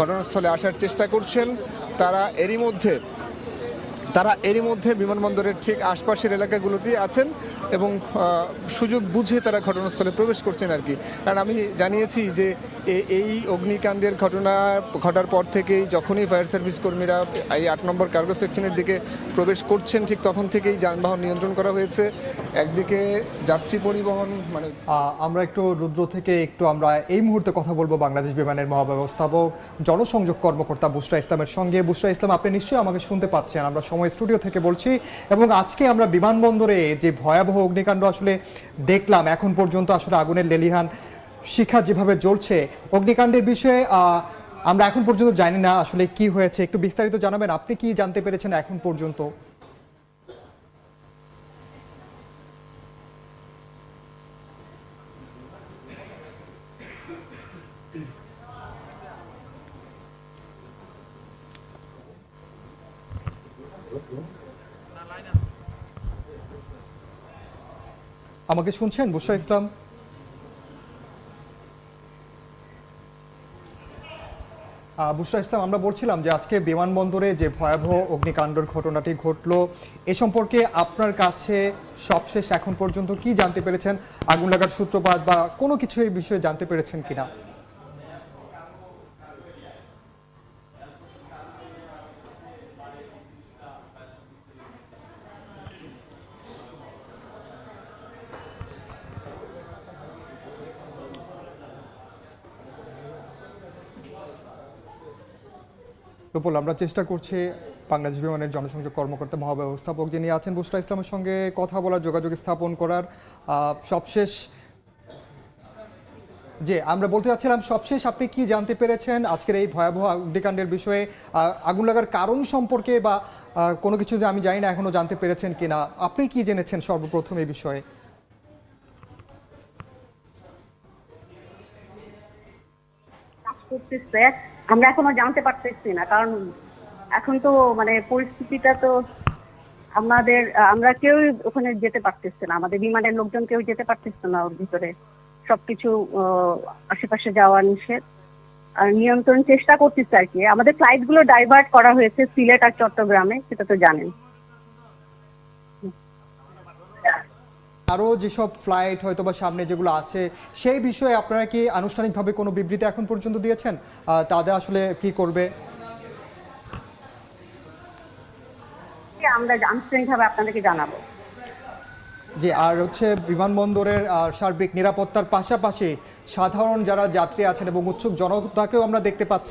ঘটনাস্থলে আসার চেষ্টা করছেন তারা এরই মধ্যে। তারা এরই মধ্যে বিমানবন্দরের ঠিক আশপাশের এলাকাগুলোতেই আছেন এবং সুযোগ বুঝে তারা ঘটনাস্থলে প্রবেশ করছেন আর কি। কারণ আমি জানিয়েছি যে এই অগ্নিকাণ্ডের ঘটনা ঘটার পর থেকেই যখনই ফায়ার সার্ভিস কর্মীরা এই আট নম্বর কার্গো সেকশনের দিকে প্রবেশ করছেন, ঠিক তখন থেকেই যানবাহন নিয়ন্ত্রণ করা হয়েছে। একদিকে যাত্রী পরিবহন মানে আমরা একটু রুদ্র থেকে একটু আমরা এই মুহূর্তে কথা বলব বাংলাদেশ বিমানের মহাব্যবস্থাপক, জনসংযোগ কর্মকর্তা বুসরা ইসলামের সঙ্গে। বুসরা ইসলাম, আপনি নিশ্চয়ই আমাকে শুনতে পাচ্ছেন, আমরা সময় স্টুডিও থেকে বলছি, এবং আজকে আমরা বিমানবন্দরে যে ভয়াবহ অগ্নিকাণ্ড আসলে দেখলাম, এখন পর্যন্ত আসলে আগুনের লেলিহান শিখা যেভাবে জ্বলছে, অগ্নিকাণ্ডের বিষয়ে আমরা এখন পর্যন্ত জানি না আসলে কি হয়েছে। একটু বিস্তারিত জানাবেন, আপনি কি জানতে পেরেছেন এখন পর্যন্ত? আমাকে শুনছেন বুসরা ইসলাম? বুসরা ইসলাম, আমরা বলছিলাম যে আজকে বিমানবন্দরে যে ভয়াবহ অগ্নিকাণ্ডের ঘটনাটি ঘটলো, এ সম্পর্কে আপনার কাছে সবশেষ এখন পর্যন্ত কি জানতে পেরেছেন? আগুন লাগার সূত্রপাত বা কোনো কিছু এই বিষয়ে জানতে পেরেছেন কিনা? রূপল, আমরা চেষ্টা করছি বাংলাদেশ বিমানের জনসংযোগ কর্মকর্তা মহাব্যবস্থাপক যিনি আছেন বুসরা ইসলামের সঙ্গে কথা বলার, যোগাযোগ স্থাপন করার সবশেষ যে আমরা বলতে চাচ্ছিলাম সবশেষ আপনি কি জানতে পেরেছেন আজকের এই ভয়াবহ অগ্নিকাণ্ডের বিষয়ে? আগুন লাগার কারণ সম্পর্কে বা কোনো কিছু আমি জানি না, এখনও জানতে পেরেছেন কিনা? আপনি কি জেনেছেন সর্বপ্রথম এই বিষয়ে? কাজ করতেছে। আমরা এখনও জানতে পারতেছি না, কারণ এখন তো মানে পরিস্থিতিটা তো আমাদের, আমরা কেউ ওখানে যেতে পারতেছে না, আমাদের বিমানের লোকজন কেউ যেতে পারতেছে না ওর ভিতরে। সবকিছু আশেপাশে যাওয়া নিষেধ। আর নিয়ন্ত্রণ চেষ্টা করতেছে আর কি। আমাদের ফ্লাইটগুলো ডাইভার্ট করা হয়েছে সিলেট আর চট্টগ্রামে, সেটা তো জানেন। আরও যেসব ফ্লাইট হয়তো বা সামনে যেগুলো আছে সেই বিষয়ে আপনারা কি আনুষ্ঠানিকভাবে কোনো বিবৃতি এখন পর্যন্ত দিয়েছেন? তাদের আসলে কি করবে? আমরা আনুষ্ঠানিকভাবে আপনাদেরকে জানাব। যে আর হচ্ছে বিমানবন্দরের সার্বিক নিরাপত্তার পাশাপাশি সাধারণ যারা যাত্রী আছেন এবং উৎসুক জনতাকেও আমরা দেখতে পাচ্ছি।